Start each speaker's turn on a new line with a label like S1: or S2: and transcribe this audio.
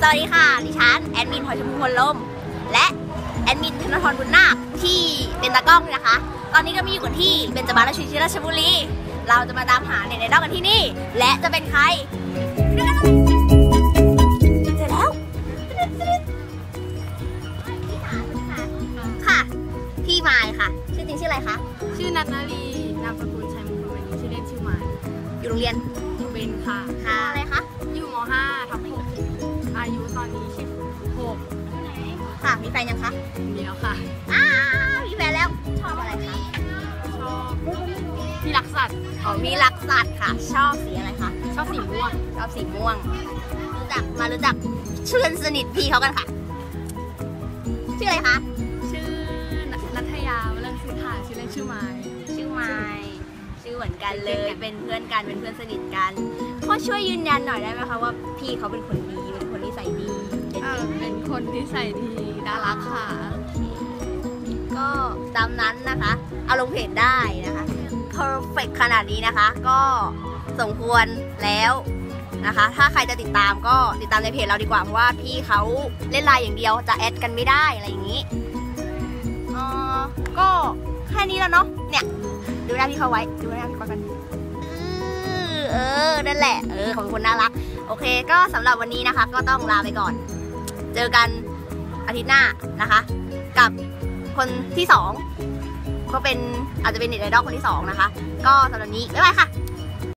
S1: สวัสดีค่ะ ดิฉัน แอดมินพลอยชมพูพลลมและแอดมินธนทรบุญนาคที่เป็นตากล้องนะคะ ตอนนี้ก็มีอยู่กันที่เบญจมาราชวิราชบุรี เราจะมาตามหาเน็ตไอดอลกันที่นี่ และจะเป็นใครเจอแล้ว ค่ะ พี่มายค่ะ ชื่อจริงชื่ออะไรคะ
S2: ชื่อนัทนารีนามสกุล อ
S1: ยู่โรงเรียน
S2: อยู่เบนค่ะ
S1: ค่ะอะไรคะ
S2: อยู่ม .5 ทับ6อายุตอนนี้ 16
S1: ค่ะ มีแฟนยังคะ
S2: มีแล้วค่ะ
S1: อ้ามีแฟนแล้วชอบอะไรคะ
S2: ชอบที่รักสัตว์
S1: อ๋อมีรักสัตว์ค่ะ ชอบสีอะไรคะ
S2: ชอบสีม่วง
S1: ชอบสีม่วงรู้จักมารู้จักเชื่อนสนิทพี่เขากันค่ะ ชื่ออะไรคะ
S2: ชื่อนัทยาวเรื่องซื้อถ่ายชื่อเล่นชื่อไม้
S1: ชื่อไมค์ ชื่อเหมือนกันเลย เป็นเพื่อนกัน เป็นเพื่อนสนิทกันพ่อช่วยยืนยันหน่อยได้ไหมคะว่าพี่เขาเป็นคนดี เป็นคนนิสัยดี เป็น
S2: เออเป็นคนที่ใส่ดีน่ารักค่ะ
S1: ก็ตามนั้นนะคะ เอาลงเพจได้นะคะ perfect ขนาดนี้นะคะ ก็สมควรแล้วนะคะ ถ้าใครจะติดตามก็ติดตามในเพจเราดีกว่า เพราะว่าพี่เขาเล่นไลน์อย่างเดียวจะแอดกันไม่ได้อะไรอย่างนี้เออก็แค่นี้แล้วเนาะ เนี่ย ดูหน้าพี่เขาไว้ ดูหน้าพี่เขากันเออเออนั่นแหละ เออขาเป็นคนน่ารัก โอเค ก็สำหรับวันนี้นะคะ ก็ต้องลาไปก่อน เจอกันอาทิตย์หน้านะคะ กับคนที่สองก็เป็นอาจจะเป็นเน็ตไอดอลคนที่สองนะคะ ก็สำหรับนนี้ บ๊ายบายค่ะ